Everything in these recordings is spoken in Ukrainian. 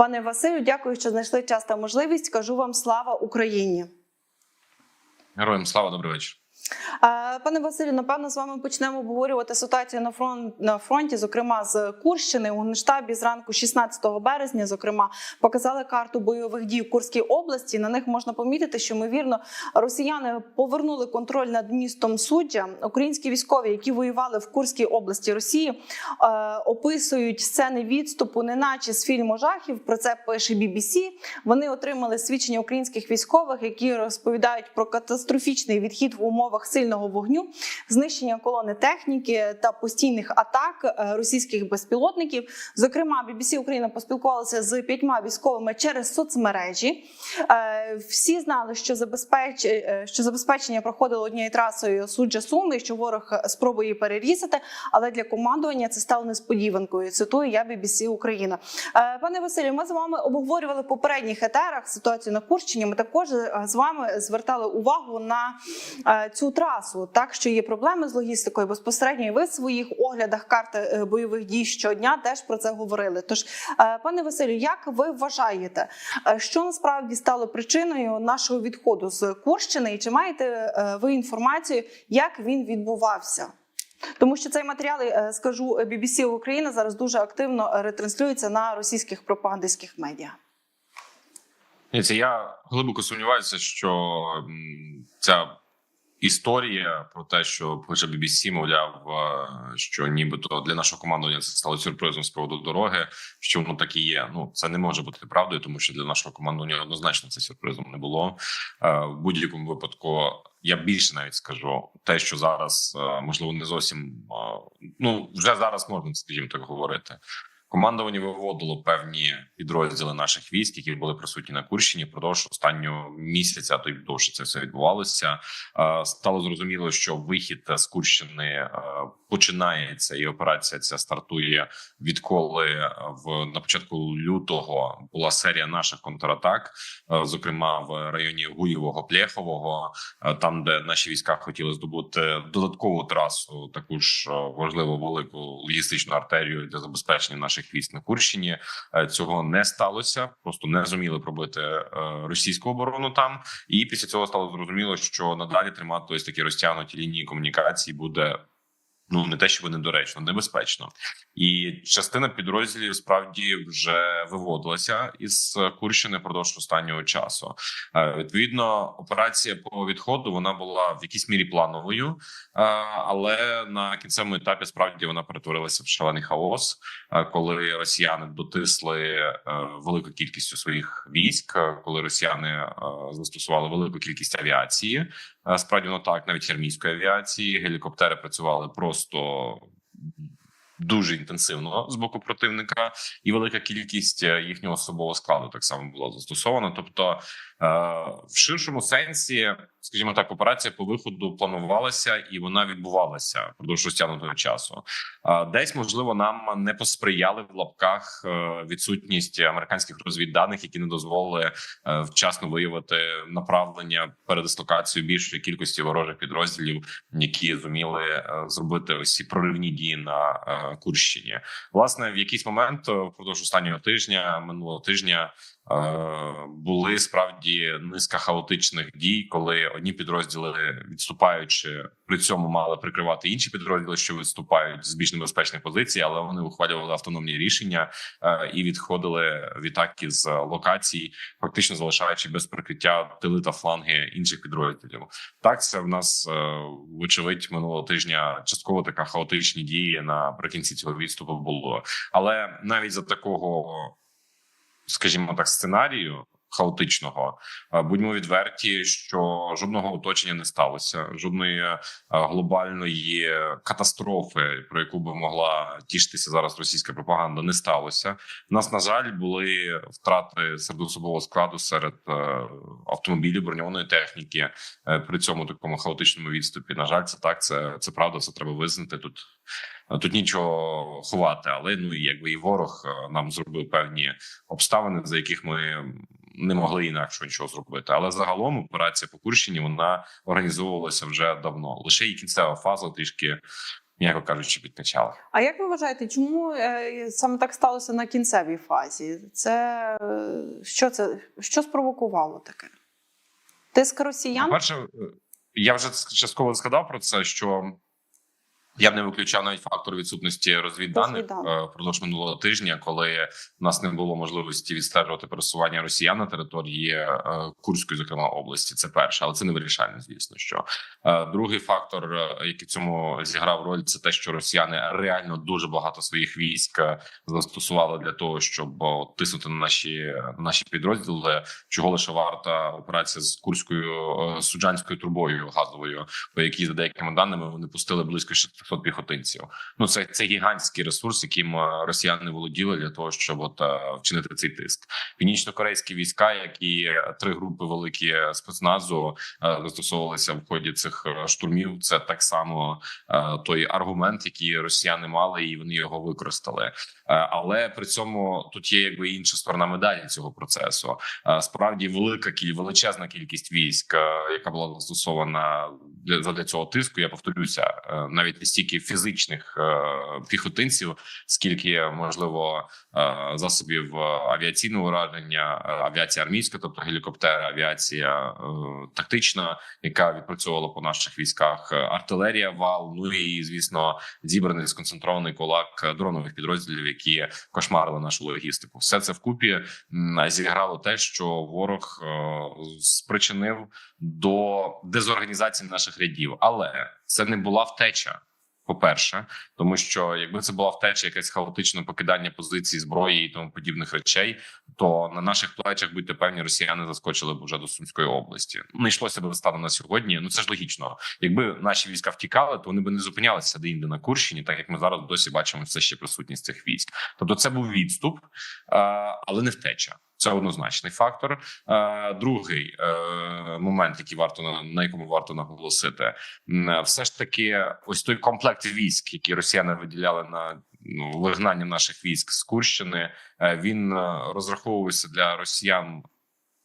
Пане Василю, дякую, що знайшли час та можливість. Кажу вам слава Україні. Героям слава, добрий вечір. Пане Василю, напевно, з вами почнемо обговорювати ситуацію на фронт на фронті, зокрема з Курщини. У Генштабі зранку 16 березня, зокрема, показали карту бойових дій в Курській області. На них можна помітити, що ймовірно росіяни повернули контроль над містом суджа. Українські військові, які воювали в Курській області Росії, е, описують сцени відступу, неначе з фільму жахів. Про це пише BBC. Вони отримали свідчення українських військових, які розповідають про катастрофічний відхід в умовах сильного вогню, знищення колони техніки та постійних атак е, російських безпілотників. Зокрема, BBC Україна поспілкувалася з п'ятьма військовими через соцмережі. Е, Всі знали, що забезпеч... е, що забезпечення проходило однією трасою суджа суми, що ворог спробує її перерізати. Але для командування це стало несподіванкою. Цитую я BBC Україна. Пане Василю, ми з вами обговорювали в попередніх етерах ситуацію на Курщині. Ми також з вами звертали увагу на цю трасу, так що є проблеми з логістикою безпосередньо. І ви в своїх оглядах карти е, бойових дій щодня теж про це говорили. Тож, е, пане Василю, як ви вважаєте, е, що насправді стало причиною нашого відходу з Курщини? І чи маєте ви інформацію, як він відбувався? Тому що цей матеріал, скажу, BBC Україна зараз дуже активно ретранслюється на російських пропагандистських медіа. Я глибоко сумніваюся, що ця історія про те, що пише BBC, мовляв, е, що нібито для нашого командування це стало сюрпризом з приводу дороги. Що воно так і є. Ну це не може бути правдою, тому що для нашого командування однозначно це сюрпризом не було. Е, В будь-якому випадку я більше навіть скажу те, що зараз е, можливо не зовсім ну вже зараз можна скажімо так говорити. Командування виводило певні підрозділи наших військ, які були присутні на Курщині впродовж останнього місяця. То й довше це все відбувалося. Стало зрозуміло, що вихід з Курщини починається, і операція ця стартує відколи в на початку лютого була серія наших контратак, зокрема в районі Гуєвого Плєхового, там, де наші війська хотіли здобути додаткову трасу, таку ж важливу велику логістичну артерію для забезпечення наших військ на Курщині. Е, Цього не сталося, просто не зуміли пробити е, російську оборону там. І після цього стало зрозуміло, що надалі тримати ось такі розтягнуті лінії комунікації буде. Ну не те, що недоречно, небезпечно, і частина підрозділів справді вже виводилася із Курщини впродовж останнього часу. Е, Відповідно, операція по відходу вона була в якійсь мірі плановою, е, але на кінцевому етапі справді вона перетворилася в шалений хаос, е, коли росіяни дотисли велику кількістю своїх військ, коли росіяни застосували велику кількість авіації. Е, Справді воно так, навіть армійської авіації, гелікоптери працювали просто дуже інтенсивно з боку противника, і велика кількість е, їхнього особового складу так само була застосована. Тобто, в ширшому сенсі, скажімо так, операція по виходу планувалася і вона відбувалася впродовж розтягнутого часу. Е, Десь можливо нам не посприяли в лапках е, відсутність американських розвідданих, які не дозволили е, вчасно виявити направлення передислокацію більшої кількості ворожих підрозділів, які зуміли е, зробити ці проривні дії на е, Курщині. Власне, в якийсь момент е, впродовж останнього тижня, минулого тижня. Е, Були справді низка хаотичних дій, коли одні підрозділи відступаючи при цьому мали прикривати інші підрозділи, що відступають з більш небезпечних позицій, але вони ухвалювали автономні рішення е, і відходили в атаки з локацій, фактично залишаючи без прикриття тили та фланги інших підрозділів. Так, це в нас е, вочевидь минулого тижня частково така хаотичні дії наприкінці цього відступу було. Але навіть за такого, скажімо так, сценарію. Хаотичного Е, будьмо відверті, що жодного оточення не сталося, жодної е, глобальної катастрофи, про яку би могла тішитися зараз російська пропаганда, не сталося. У нас на жаль були втрати серед особового складу серед е, автомобілів броньованої техніки при цьому такому хаотичному відступі. На жаль, це так. Це це правда. Це треба визнати тут. Тут нічого ховати, але ну і якби і ворог е, нам зробив певні обставини, за яких ми не могли інакше нічого зробити. Але загалом операція по Курщині вона організовувалася вже давно. Лише її кінцева фаза трішки м'яко кажучи, підкачали. А як ви вважаєте, чому е, саме так сталося на кінцевій фазі? Це е, що це що спровокувало таке? Тиск росіян? Перше, я вже частково згадав про це, що я б не виключав навіть фактор відсутності розвідданих е, впродовж минулого тижня, коли в нас не було можливості відстежувати пересування росіян на території е, Курської, зокрема області. Це перше, але це не вирішальне, звісно. Що Е, другий фактор, який в цьому зіграв роль, це те, що росіяни реально дуже багато своїх військ застосували для того, щоб тиснути на наші на наші підрозділи, чого лише варта операція з курською суджанською трубою газовою, по якій за деякими даними вони пустили близько 600 піхотинців. Ну це це гігантський ресурс, яким е, росіяни володіли для того, щоб от е, вчинити цей тиск. Північно-корейські війська, які е, три групи великі спецназу застосовувалися в ході цих штурмів. Це так само той аргумент, який росіяни мали, і вони його використали. Але при цьому тут є якби інша сторона медалі цього процесу. Справді велика величезна кількість військ, яка була застосована для цього тиску. Я повторюся, навіть стільки фізичних е, піхотинців, скільки можливо е, засобів е, авіаційного ураження, авіація армійська, тобто гелікоптери, авіація тактична, яка відпрацьовувала по наших військах, артилерія, вал. Ну і звісно, зібраний сконцентрований кулак дронових підрозділів, які кошмарили нашу логістику. Все це вкупі зіграло те, що ворог спричинив до дезорганізації наших рядів, але це не була втеча. По-перше, тому що якби це була втеча, якесь хаотичне покидання позицій зброї і тому подібних речей, то на наших плечах будьте певні, росіяни заскочили б уже до Сумської області. Не йшлося б станом на сьогодні. Ну це ж логічно. Якби наші війська втікали, то вони б не зупинялися де інде на Курщині, так як ми зараз досі бачимо все ще присутність цих військ. Тобто, це був відступ, але не втеча. Це однозначний фактор. Е, Другий е, момент, який варто на, якому варто наголосити, все ж таки, ось той комплект військ, які росіяни виділяли на ну, вигнання наших військ з Курщини, е, він розраховувався для росіян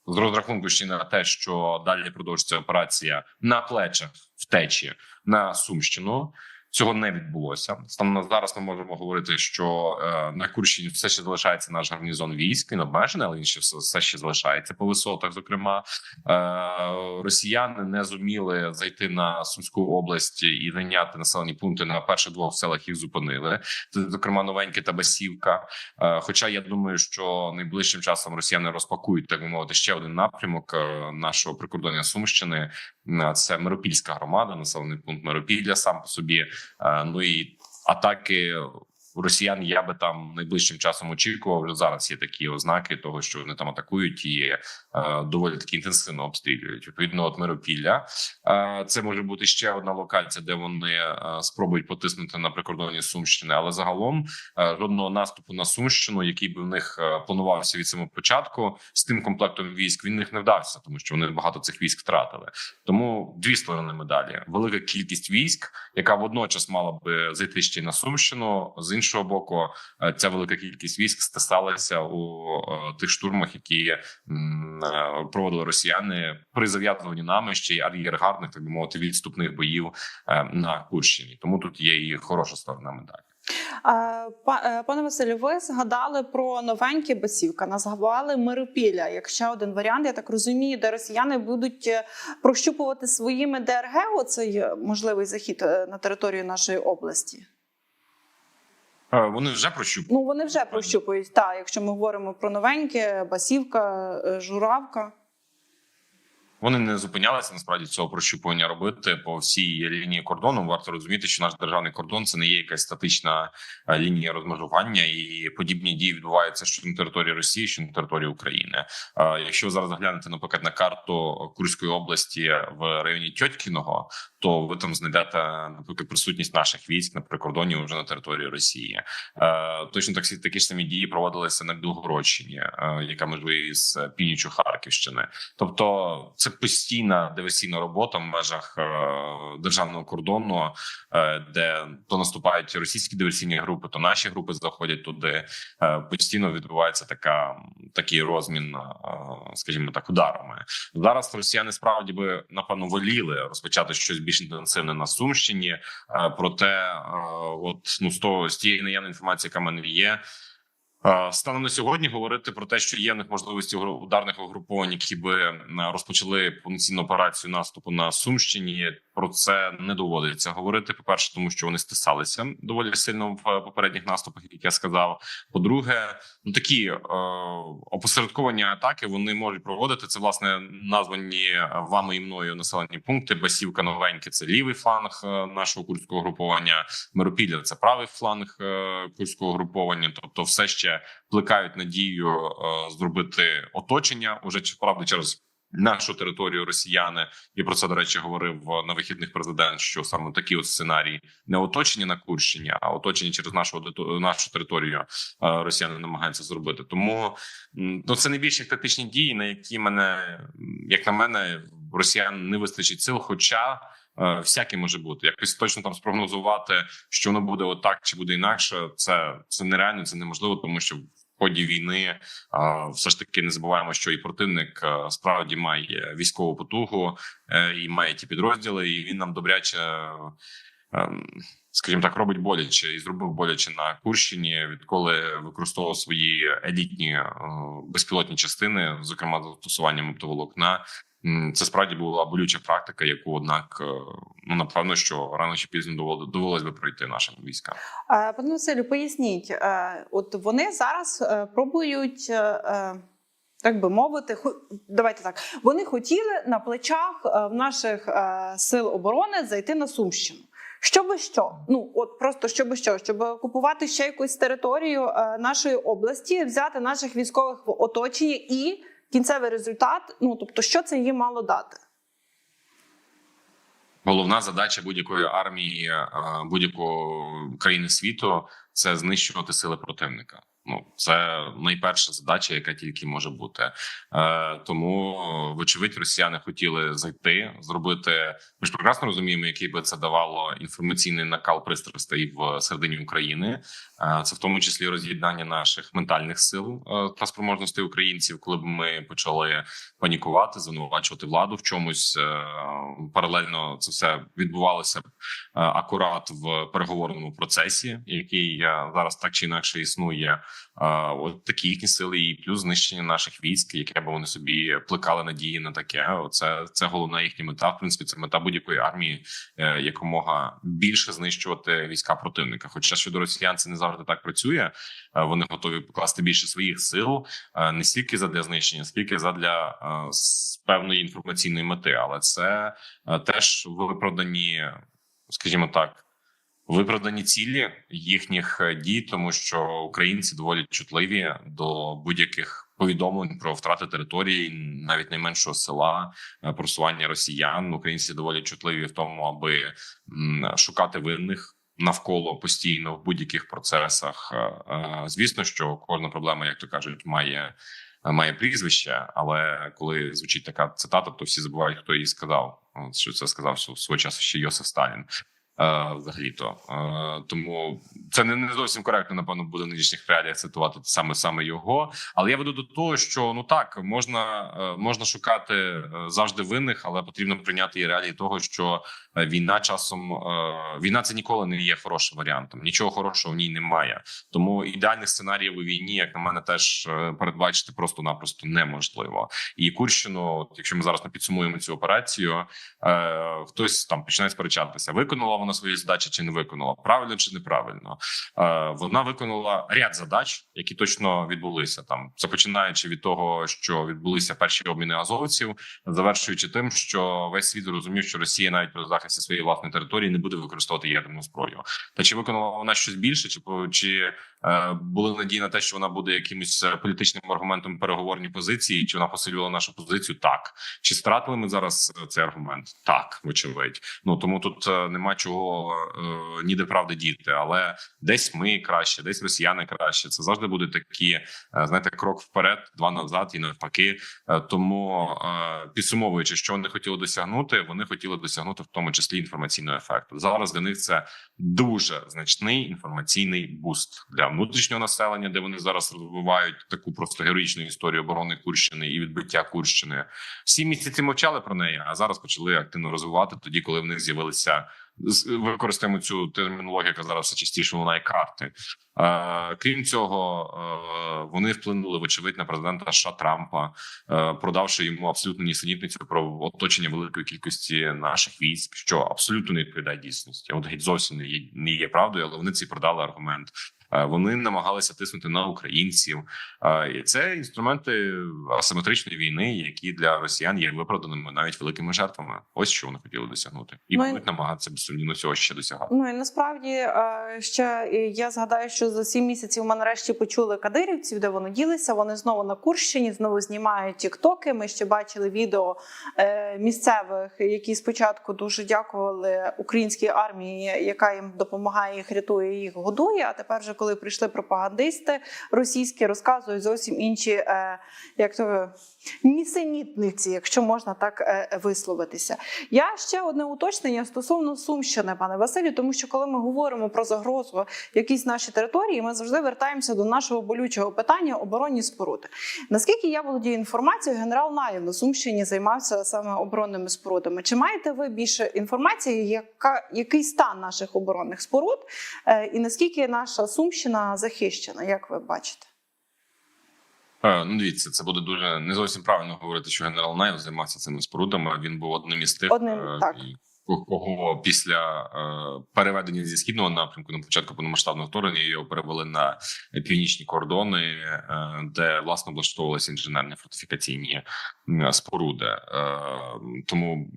з розрахунку ще на те, що далі продовжиться операція на плечах втечі на Сумщину. Цього не відбулося. Станом на зараз ми можемо говорити, що е, на Курщині все ще залишається наш гарнізон військ. Він обмежений, але він ще все, ще залишається по висотах. Зокрема, е, росіяни не зуміли зайти на Сумську область і зайняти населені пункти на перших двох селах. Їх зупинили. Це, зокрема, новеньке та Басівка. Е, Хоча я думаю, що найближчим часом росіяни розпакують так би мовити ще один напрямок нашого прикордоння Сумщини. Е, Це Миропільська громада, населений пункт Миропілля сам по собі. Е, Ну і атаки росіян я би там найближчим часом очікував. Вже зараз є такі ознаки того, що вони там атакують і е, доволі таки інтенсивно обстрілюють. Відповідно, от Миропілля. Е, Це може бути ще одна локація, де вони е, спробують потиснути на прикордоні Сумщини, але загалом е, жодного наступу на Сумщину, який би в них е, планувався від самого початку, з тим комплектом військ він них не вдався, тому що вони багато цих військ втратили. Тому дві сторони медалі: велика кількість військ, яка водночас мала би зайти ще й на Сумщину. З іншого боку, е, ця велика кількість військ стисалася у е, тих штурмах, які е, проводили росіяни при зав'язуванні нами ще й ар'єргарних, так би мовити, відступних боїв на Курщині. Тому тут є і хороша сторона медалі. Па- Пане Василю, ви згадали про новенькі басівка, назвали Миропілля як ще один варіант. Я так розумію, де росіяни будуть прощупувати своїми ДРГ оцей можливий захід на територію нашої області. Е, Вони вже прощупали. Ну вони вже прощупують. Так, якщо ми говоримо про новеньке, басівка, е, журавка. Вони не зупинялися насправді цього прощупування робити по всій лінії кордону. Варто розуміти, що наш державний кордон це не є якась статична е, лінія розмежування, і подібні дії відбуваються що на території Росії, що на території України. Якщо ви зараз заглянете наприклад на карту Курської області в районі Тьоткіного, то ви там знайдете наприклад присутність наших військ на прикордоні вже на території Росії. Е, Точно так такі ж самі дії проводилися на Білгородщині, е, яка межує із північю Харківщини. Тобто це постійна диверсійна робота в межах е, державного кордону, е, де то наступають російські диверсійні групи, то наші групи заходять туди. Е, постійно відбувається така такий розмін, скажімо так, ударами. Зараз росіяни справді би напевно воліли розпочати щось більш інтенсивне на Сумщині. Е, Проте, е, от ну з того з тієї наявної інформації, яка в мене є. Е, Станом на сьогодні говорити про те, що є в них можливості ударних угруповань, які би розпочали повноцінну операцію наступу на Сумщині. Про це не доводиться говорити. По перше, тому що вони стисалися доволі сильно в попередніх наступах, як я сказав. По-друге, ну такі е, опосередковані атаки вони можуть проводити. Це власне названі вами і мною населені пункти. Басівка новеньке це лівий фланг е, нашого курського груповання. Миропілля це правий фланг е, курського груповання. Тобто, все ще плекають надію е, зробити оточення уже правда через. Нашу територію росіяни і про це до речі говорив на вихідних президент. Що саме такі от сценарії не оточення на Курщині, а оточення через нашу нашу територію е, росіяни намагаються зробити. Тому ну це найбільші тактичні дії, на які мене як на мене росіян не вистачить сил. Хоча е, всяке може бути якось точно там спрогнозувати, що воно буде отак чи буде інакше. Це це нереально, це неможливо, тому що. Ході війни все ж таки не забуваємо, що і противник справді має військову потугу е, і має ті підрозділи, і він нам добряче, ем, скажімо так, робить боляче і зробив боляче на Курщині, відколи використовував свої елітні е, безпілотні частини, зокрема застосуванням оптоволокна. Це справді була болюча практика, яку однак е, ну напевно, що рано чи пізно довело- довелось би пройти нашим військам. Е, Пане Василю, поясніть, е, от вони зараз пробують. Так би мовити, давайте так. Вони хотіли на плечах в наших сил оборони зайти на Сумщину. Щоби що? Ну от просто щоби що, щоб окупувати ще якусь територію нашої області, взяти наших військових в оточення і кінцевий результат. Ну тобто, що це їм мало дати? Головна задача будь-якої армії е, будь-якої країни світу це знищувати сили противника. Ну це найперша задача, яка тільки може бути. Е, тому, вочевидь, росіяни хотіли зайти, зробити. Ми ж прекрасно розуміємо, який би це давало інформаційний накал пристрастей в середині України. Е, це в тому числі роз'єднання наших ментальних сил е, та спроможностей українців, коли б ми почали панікувати, звинувачувати владу в чомусь. Е, Паралельно це все відбувалося е, акурат в переговорному процесі, який е, зараз так чи інакше існує. От такі їхні сили, і плюс знищення наших військ, яке б вони собі плекали надії на таке. Це це головна їхня мета. В принципі, це мета будь-якої армії е, якомога більше знищувати війська противника. Хоча щодо росіян це не завжди так працює. Е, Вони готові покласти більше своїх сил е, не стільки задля знищення, скільки задля певної інформаційної мети. Але це теж виправдані, скажімо так. Виправдані цілі їхніх е, дій, тому що українці доволі чутливі до будь-яких повідомлень про втрати території, навіть найменшого села, е, просування росіян. Українці доволі чутливі в тому, аби шукати винних навколо постійно в будь-яких процесах. Е, Звісно, що кожна проблема, як то кажуть, має. Має прізвище, але коли звучить така цитата, то всі забувають, хто її сказав. Що це сказав свого часу ще Йосиф Сталін. Е, взагалі то е, тому це не, зовсім коректно, напевно, буде в нинішніх реаліях цитувати саме саме його. Але я веду до того, що ну так можна е, можна шукати завжди винних, але потрібно прийняти і реалії того, що війна часом е, війна це ніколи не є хорошим варіантом. Нічого хорошого в ній немає. Тому ідеальних сценаріїв у війні, як на мене, теж е, передбачити просто-напросто неможливо. І Курщину, якщо ми зараз не підсумуємо цю операцію, е, хтось там починає сперечатися, виконала вона свої задачі чи не виконала, правильно чи неправильно. Е, вона виконала ряд задач, які точно відбулися там. Починаючи від того, що відбулися перші обміни азовців, завершуючи тим, що весь світ зрозумів, що Росія навіть при захисті своєї власної території не буде використовувати ядерну зброю. Та чи виконала вона щось більше, чи чи е, були надії на те, що вона буде якимось е, політичним аргументом в переговорній позиції, чи вона посилювала нашу позицію? Так чи стратили ми зараз е, цей аргумент? Так, вочевидь. Ну тому тут е, нема чого е, ніде правди діти, але десь ми краще, десь росіяни краще. Це завжди буде такі, е, знаєте, крок вперед, два назад і навпаки. Е, Тому е, підсумовуючи, що вони хотіли досягнути, вони хотіли досягнути в тому числі інформаційного ефекту. Зараз для них це дуже значний інформаційний буст для внутрішнього населення, де вони зараз розвивають таку просто героїчну історію оборони Курщини і відбиття Курщини. Всі місяці мовчали про неї, а зараз почали активно розвивати тоді, коли в них з'явилися використаємо цю термінологію, яка зараз все частіше лунає карти. Е, крім цього, е, вони вплинули вочевидь на президента США Трампа, е, продавши йому абсолютно нісенітницю про оточення великої кількості наших військ, що абсолютно не відповідає дійсності. От геть зовсім не є, не є правдою, але вони ці продали аргумент. Е, Вони намагалися тиснути на українців, Е, і це інструменти асиметричної війни, які для росіян є виправданими навіть великими жертвами. Ось що вони хотіли досягнути, і Ну, будуть намагатися безсумнівно цього ще досягати. Ну і насправді е, ще я згадаю, що за сім місяців ми нарешті почули кадирівців, де вони ділися. Вони знову на Курщині, знову знімають тіктоки. Ми ще бачили відео місцевих, які спочатку дуже дякували українській армії, яка їм допомагає, їх рятує, їх годує. А тепер, вже коли прийшли пропагандисти російські, розказують зовсім інші, е, як то нісенітниці, якщо можна так е, висловитися. Я ще одне уточнення стосовно Сумщини, пане Василю, тому що коли ми говоримо про загрозу якісь наші території, ми завжди вертаємося до нашого болючого питання оборонні споруди. Наскільки я володію інформацією, генерал Наєв на Сумщині займався саме оборонними спорудами. Чи маєте ви більше інформації, яка який стан наших оборонних споруд, е, і наскільки наша Сумщина захищена? Як ви бачите? Е, Ну, дивіться, це буде дуже не зовсім правильно говорити, що генерал Наєв займався цими спорудами. Він був одним із тих, Одним, е, так. кого після е, переведення зі східного напрямку на початку повномасштабного вторгнення його перевели на північні кордони, де власне облаштовувалися інженерні фортифікаційні споруди. Тому.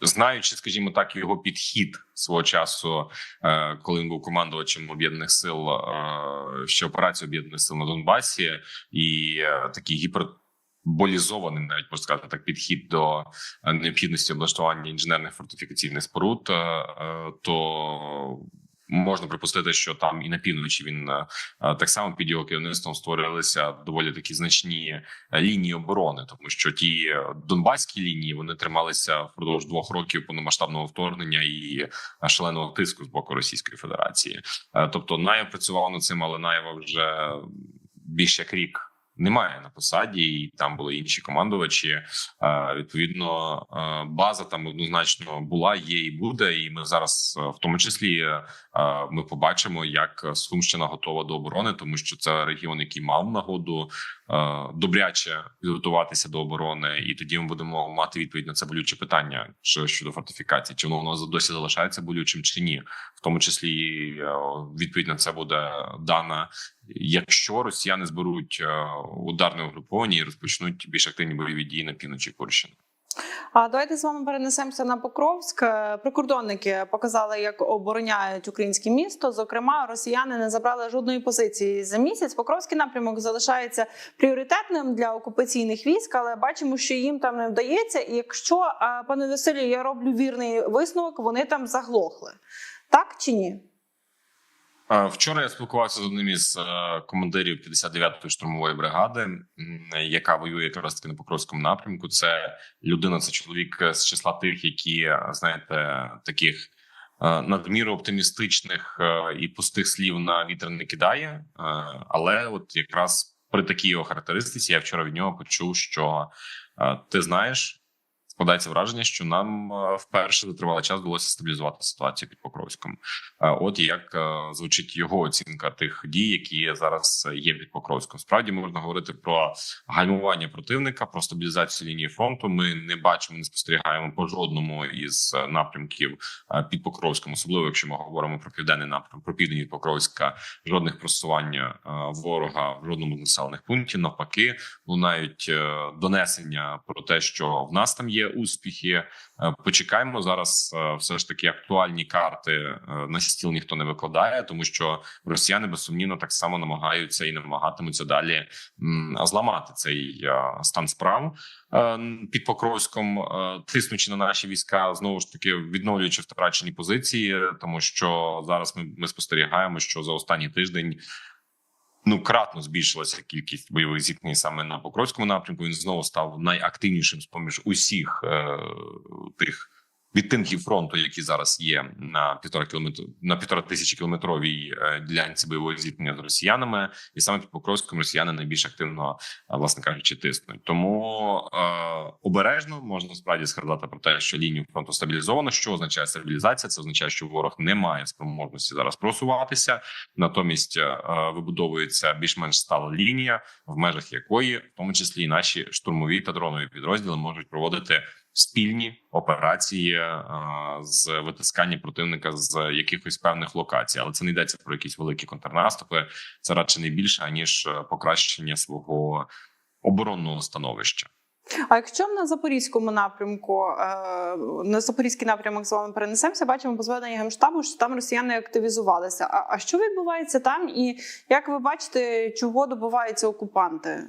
Знаючи, скажімо так, його підхід свого часу, е, коли він був командувачем об'єднаних сил, е, ще операції об'єднаних сил на Донбасі, і такий такий гіперболізований, навіть можна сказати, так підхід до е, необхідності облаштування інженерних фортифікаційних споруд, е, е, то можна припустити, що там і на півночі він е, е, так само під його керівництвом створилися доволі такі значні е, лінії оборони, тому що ті донбаські лінії вони трималися впродовж двох років повномасштабного вторгнення і шаленого тиску з боку Російської Федерації. Тобто Наєв працював над цим, але Наєва вже більше як рік немає на посаді, і там були інші командувачі. Е, Відповідно, е, база там однозначно була, є і буде. І ми зараз, е, в тому числі, ми побачимо, як Сумщина готова до оборони, тому що це регіон, який мав нагоду добряче підготуватися до оборони, і тоді ми будемо мати відповідь на це болюче питання що- щодо фортифікації, чи воно воно досі залишається болючим чи ні, в тому числі е, відповідь на це буде дана, якщо росіяни зберуть е, ударне угруповання і розпочнуть більш активні бойові дії на півночі Курщини. Давайте з вами перенесемося на Покровськ. Е, Прикордонники показали, як обороняють українське місто. Зокрема, росіяни не забрали жодної позиції за місяць. Покровський напрямок залишається пріоритетним для окупаційних військ, але бачимо, що їм там не вдається. І якщо е, пане Василю, я роблю вірний висновок, вони там заглохли. Так чи ні? Вчора я спілкувався з одним із е, командирів 59-ї штурмової бригади, яка воює якраз таки на Покровському напрямку. Це людина, це чоловік з числа тих, які е, знаєте, таких е, надміру оптимістичних і пустих слів на вітер не кидає. Але от якраз при такій його характеристиці я вчора від нього почув, що ти знаєш. Складається враження, що нам е, вперше за тривалий час вдалося стабілізувати ситуацію під Покровськом. Е, От як е, звучить його оцінка тих дій, які зараз є під Покровськом. Справді можна говорити про гальмування противника, про стабілізацію лінії фронту. Ми не бачимо, не спостерігаємо по жодному із напрямків під Покровськом, особливо якщо ми говоримо про південний напрям, про південь від Покровська, жодних просування ворога в жодному з населених пунктів. Навпаки, лунають донесення про те, що в нас там є успіхи. Е, Почекаємо зараз. е, Все ж таки актуальні карти е, на стіл ніхто не викладає, тому що росіяни безсумнівно так само намагаються і намагатимуться далі зламати цей стан справ під Покровськом, тиснучи на наші війська, знову ж таки відновлюючи втрачені позиції, тому що зараз ми, ми спостерігаємо, що за останній тиждень. Ну, кратно збільшилася кількість бойових зіткнень саме на Покровському напрямку. Він знову став найактивнішим з поміж усіх е, тих відтинків фронту, які зараз є на півтора кілометр на півтора тисячі кілометровій е, ділянці бойового зіткнення з росіянами, і саме під Покровськом росіяни найбільш активно, е, власне кажучи, тиснуть. Тому е, обережно можна справді сказати про те, що лінію фронту стабілізовано. Що означає стабілізація? Це означає, що ворог не має спроможності зараз просуватися. Натомість е, вибудовується більш-менш стала лінія, в межах якої, в тому числі, і наші штурмові та дронові підрозділи можуть проводити спільні операції е, з витискання противника з якихось певних локацій, але це не йдеться про якісь великі контрнаступи. Це радше не більше аніж е, покращення свого оборонного становища. А якщо на запорізькому напрямку е, на запорізький напрямок з вами перенесемося, бачимо по зведенню генштабу, що там росіяни активізувалися. А, що відбувається там, і як ви бачите, чого добиваються окупанти?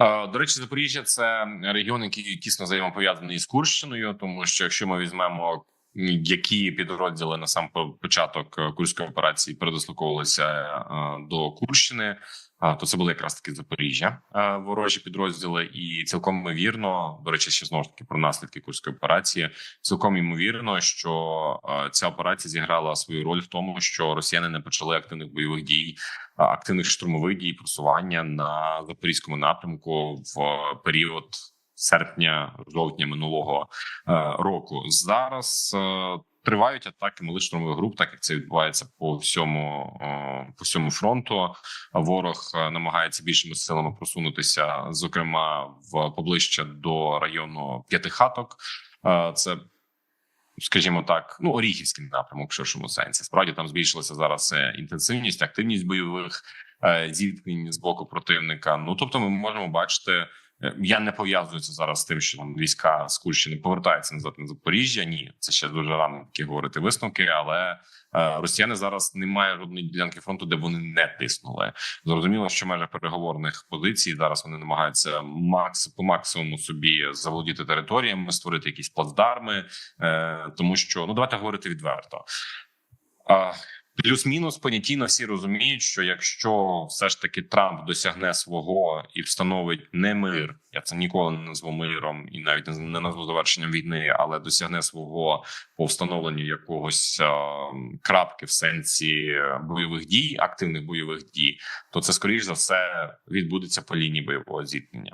Е, До речі, Запоріжжя це регіон, який тісно взаємопов'язаний з Курщиною, тому що якщо ми візьмемо які підрозділи на сам початок е, курської операції передислоковувалися е, до Курщини, е, то це були якраз таки Запоріжжя е, ворожі підрозділи, і цілком ймовірно, до речі, ще знову ж таки про наслідки курської операції. Цілком ймовірно, що е, ця операція зіграла свою роль в тому, що росіяни не почали активних бойових дій, е, активних штурмових дій просування на запорізькому напрямку в період серпня жовтня минулого е, року. Зараз е, тривають атаки малих штурмових груп, так як це відбувається по всьому е, по всьому фронту. Ворог е, намагається більшими силами просунутися, зокрема в поближче до району п'ятихаток. Е, це Скажімо так, ну оріхівський напрямок в ширшому сенсі. Справді там збільшилася зараз е, інтенсивність, активність бойових е, зіткнень з боку противника. Ну тобто, ми можемо бачити. Е, Я не пов'язую це зараз з тим, що там війська з Курщини повертаються назад на Запоріжжя. Ні, це ще дуже рано такі говорити висновки. Але е, росіяни зараз немає жодної ділянки фронту, де вони не тиснули. Зрозуміло, що в межах переговорних позицій зараз вони намагаються макс по максимуму собі заволодіти територіями, створити якісь плацдарми, е, тому що ну давайте говорити відверто. А, Плюс-мінус понятійно всі розуміють, що якщо все ж таки Трамп досягне свого і встановить не мир, я це ніколи не назву миром і навіть не- назву завершенням війни, але досягне свого по встановленню якогось е, крапки в сенсі бойових дій, активних бойових дій, то це скоріш за все відбудеться по лінії бойового зіткнення.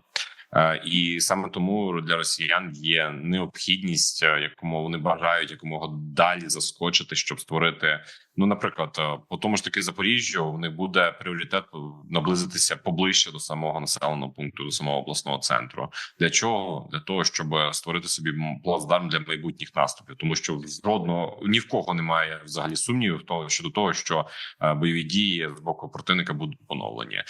Е, І саме тому для росіян є необхідність, е, якому вони бажають якомога далі заскочити, щоб створити. Ну, наприклад, е, по тому ж таки Запоріжжю в них буде пріоритет наблизитися поближче до самого населеного пункту, до самого обласного центру. Для чого? Для того, щоб створити собі плацдарм для майбутніх наступів, тому що жодного ні в кого немає взагалі сумнівів того щодо того, що бойові дії з боку противника будуть поновлені.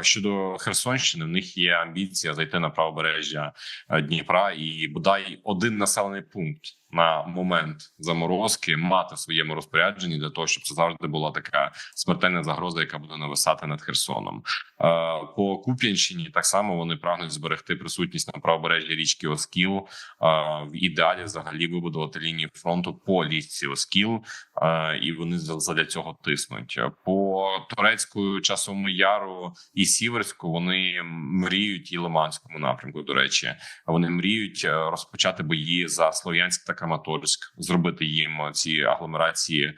Щодо Херсонщини, в них є амбіція зайти на правобережжя е, Дніпра і бодай один населений пункт на момент заморозки мати в своєму розпорядженні для того, щоб це завжди була така смертельна загроза, яка буде нависати над Херсоном. Е, По Куп'янщині так само вони прагнуть зберегти присутність на правобережжі річки Оскіл. Е, В ідеалі взагалі вибудувати лінію фронту по річці Оскіл, е, і вони за- задля цього тиснуть. По турецькому часовому яру і Сіверську вони мріють і Лиманському напрямку. До речі, вони мріють розпочати бої за Слов'янськ та Краматорськ, зробити їм ці агломерації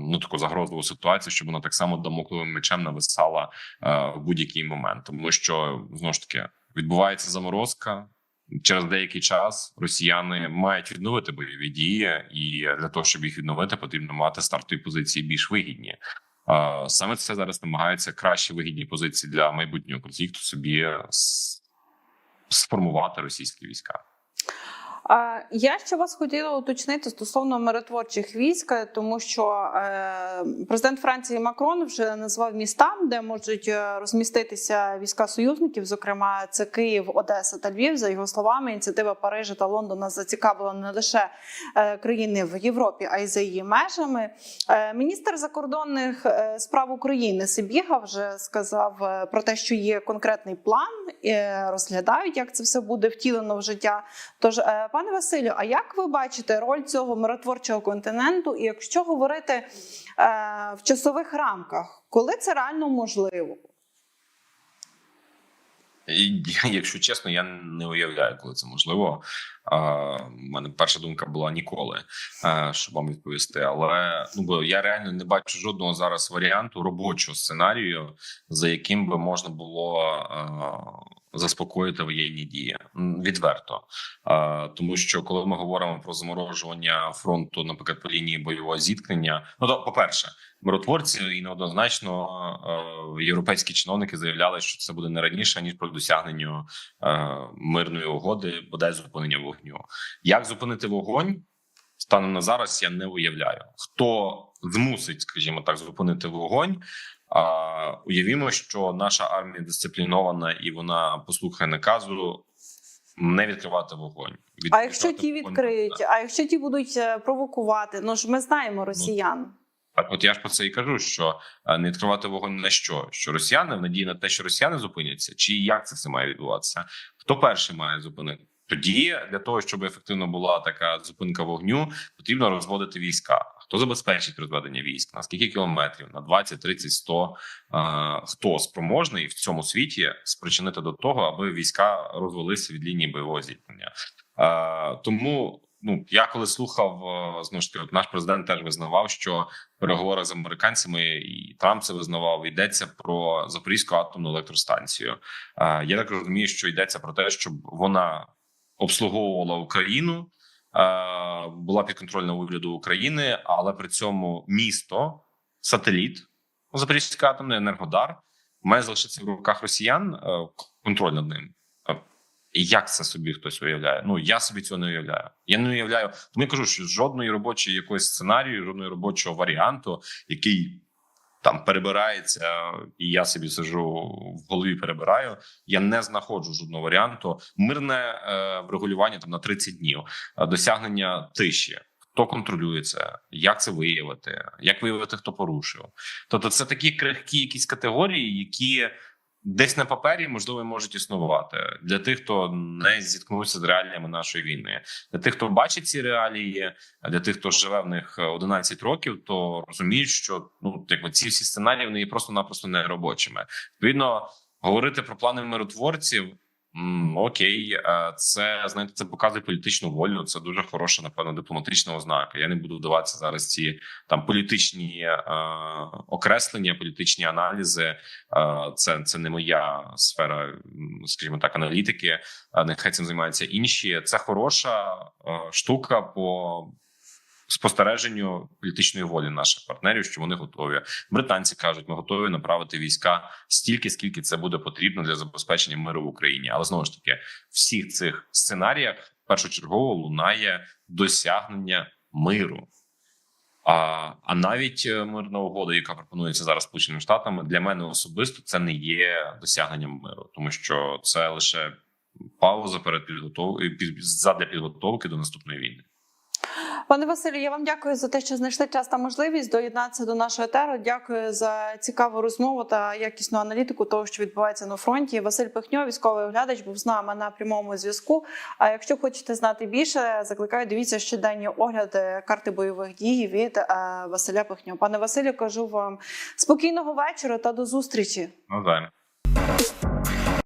ну таку загрозливу ситуацію, щоб вона так само дамокловим мечем нависала е, в будь-який момент, тому що знову ж таки відбувається заморозка. Через деякий час росіяни мають відновити бойові дії, і для того, щоб їх відновити, потрібно мати стартові позиції більш вигідні. Е, Саме це зараз намагаються кращі вигідні позиції для майбутнього конфлікту собі сформувати російські війська. Я ще вас хотіла уточнити стосовно миротворчих військ, тому що е, президент Франції Макрон вже назвав містам, де можуть е, розміститися війська союзників. Зокрема, це Київ, Одеса та Львів. За його словами, ініціатива Парижа та Лондона зацікавила не лише е, країни в Європі, а й за її межами. Міністр закордонних справ України Сибіга вже сказав про те, що є конкретний план, розглядають, як це все буде втілено в життя. Тож, пане Василю, а як ви бачите роль цього миротворчого континенту? І якщо говорити е, в часових рамках, коли це реально можливо? Якщо чесно, я не уявляю, коли це можливо. У мене перша думка була ніколи, е, щоб вам відповісти. Але ну я реально не бачу жодного зараз варіанту робочого сценарію, за яким би можна було е, заспокоїти воєнні дії відверто. Тому що коли ми говоримо про заморожування фронту, наприклад, по лінії бойового зіткнення, ну то по перше, миротворці і неоднозначно е, європейські чиновники заявляли, що це буде не раніше ніж про досягнення е, мирної угоди, бодай зупинення вогню. Як зупинити вогонь? Станом на зараз я не уявляю, хто змусить, скажімо так, зупинити вогонь. А, уявімо, що наша армія дисциплінована і вона послухає наказу не відкривати вогонь. Від- А якщо ті вогонь відкриють, а якщо ті будуть е, провокувати, ну ж ми знаємо росіян. Так, от я ж про це і кажу: що е, не відкривати вогонь на що? Що росіяни в надії на те, що росіяни зупиняться, чи як це все має відбуватися? Хто перший має зупинити? Тоді для того, щоб ефективно була така зупинка вогню, потрібно розводити війська. Хто забезпечить розведення військ? На скільки кілометрів? На 20, 30, 100? Е, Хто спроможний в цьому світі спричинити до того, аби війська розвелися від лінії бойового зіткнення? Тому ну я коли слухав знову ж таки, наш президент теж визнавав, що в переговорах з американцями і Трамп це визнавав. Йдеться про Запорізьку атомну електростанцію. Я так розумію, що йдеться про те, щоб вона обслуговувала Україну, була підконтрольна уряду України, але при цьому місто, сателіт Запорізька атомна енергодар має залишитися в руках росіян е, контроль над ним. Е, як це собі хтось уявляє? Ну я собі цього не уявляю. Я не уявляю. Тому я кажу, що жодної робочої якоїсь сценарію, жодної робочого варіанту, який там перебирається, і я собі сижу в голові, перебираю. Я не знаходжу жодного варіанту. Мирне е, врегулювання там на 30 днів, е, досягнення тиші. Хто контролює це? Як це виявити? Як виявити, хто порушив? Тобто, це такі крихкі якісь категорії, які десь на папері можливо можуть існувати для тих, хто не зіткнувся з реаліями нашої війни. Для тих, хто бачить ці реалії, а для тих, хто живе в них 11 років, то розуміють, що ну якби ці всі сценарії вони є просто-напросто не робочими. Відповідно, говорити про плани миротворців. Окей, це знаєте, це показує політичну волю. Це дуже хороша, напевно, дипломатична ознака. Я не буду вдаватися зараз ці там політичні е, окреслення, політичні аналізи. Е, це, це не моя сфера, скажімо так, аналітики. Нехай цим займаються інші. Це хороша е, штука по спостереженню політичної волі наших партнерів, що вони готові. Британці кажуть, ми готові направити війська стільки, скільки це буде потрібно для забезпечення миру в Україні. Але знову ж таки, всіх цих сценаріях першочергово лунає досягнення миру. А, а навіть е, мирна угода, яка пропонується зараз Сполученими Штатами, для мене особисто це не є досягненням миру, тому що це лише пауза перед підготовкою задля підготовки до наступної війни. Пане Василю, я вам дякую за те, що знайшли час та можливість доєднатися до нашого етеру. Дякую за цікаву розмову та якісну аналітику того, що відбувається на фронті. Василь Пихньо, військовий оглядач, був з нами на прямому зв'язку. А якщо хочете знати більше, закликаю дивіться щоденні огляди карти бойових дій від е, Василя Пихньо. Пане Василю, кажу вам спокійного вечора та до зустрічі. Навзаєм.